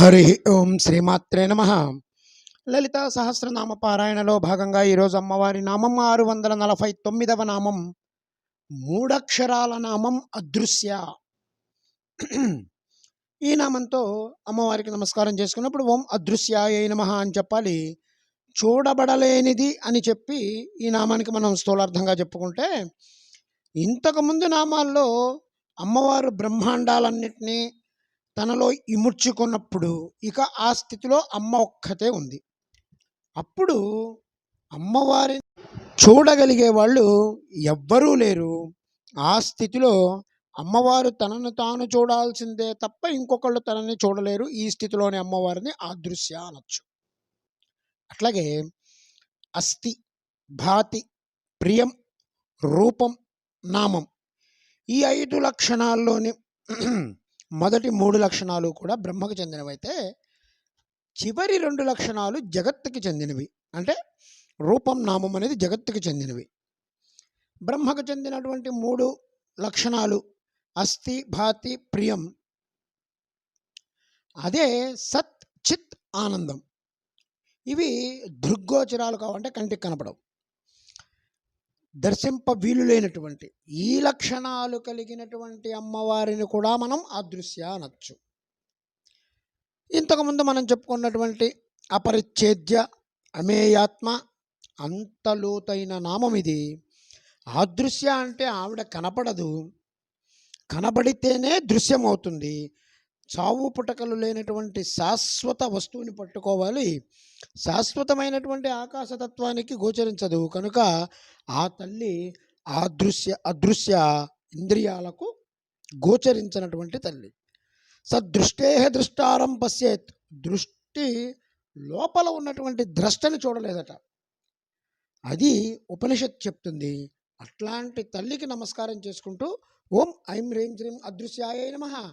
హరి ఓం శ్రీమాత్రే నమ. లలిత సహస్రనామ పారాయణలో భాగంగా ఈరోజు అమ్మవారి నామం ఆరు వందల నలభై తొమ్మిదవ నామం. మూడక్షరాల నామం అదృశ్య. ఈ నామంతో అమ్మవారికి నమస్కారం చేసుకున్నప్పుడు ఓం అదృశ్యాయ నమ అని చెప్పాలి. చూడబడలేనిది అని చెప్పి ఈ నామానికి మనం స్థూలార్థంగా చెప్పుకుంటే ఇంతకుముందు నామాల్లో అమ్మవారు బ్రహ్మాండాలన్నింటినీ తనలో ఇముడ్చుకున్నప్పుడు ఇక ఆ స్థితిలో అమ్మ ఒక్కతే ఉంది. అప్పుడు అమ్మవారి చూడగలిగే వాళ్ళు ఎవ్వరూ లేరు. ఆ స్థితిలో అమ్మవారు తనను తాను చూడాల్సిందే తప్ప ఇంకొకళ్ళు తనని చూడలేరు. ఈ స్థితిలోని అమ్మవారిని అదృశ్య అనొచ్చు. అట్లాగే అస్థి భాతి ప్రియం రూపం నామం ఈ ఐదు లక్షణాల్లోని మొదటి మూడు లక్షణాలు కూడా బ్రహ్మకు చెందినవైతే చివరి రెండు లక్షణాలు జగత్తుకి చెందినవి. అంటే రూపం నామం అనేది జగత్తుకి చెందినవి. బ్రహ్మకు చెందినటువంటి మూడు లక్షణాలు అస్థి భాతి ప్రియం. అదే సత్ చిత్ ఆనందం. ఇవి దృగ్గోచరాలు కావంటే కంటికి కనపడవు. దర్శింప వీలు లేనటువంటి ఈ లక్షణాలు కలిగినటువంటి అమ్మవారిని కూడా మనం అదృశ్య అనొచ్చు. ఇంతకుముందు మనం చెప్పుకున్నటువంటి అపరిచ్ఛేద్య అమేయాత్మ అంత లోతైన నామం ఇది. అదృశ్య అంటే ఆవిడ కనపడదు. కనబడితేనే దృశ్యమవుతుంది. చావు పుటకలు లేనటువంటి శాశ్వత వస్తువుని పట్టుకోవాలి. శాశ్వతమైనటువంటి ఆకాశతత్వానికి గోచరించదు. కనుక ఆ తల్లి అదృశ్య అదృశ్య ఇంద్రియాలకు గోచరించినటువంటి తల్లి. సదృష్టే దృష్టారం పశ్యేత్. దృష్టి లోపల ఉన్నటువంటి ద్రష్టని చూడలేదట. అది ఉపనిషత్ చెప్తుంది. అట్లాంటి తల్లికి నమస్కారం చేసుకుంటూ ఓం ఐం రేం శ్రీం అదృశ్యాయ నమ.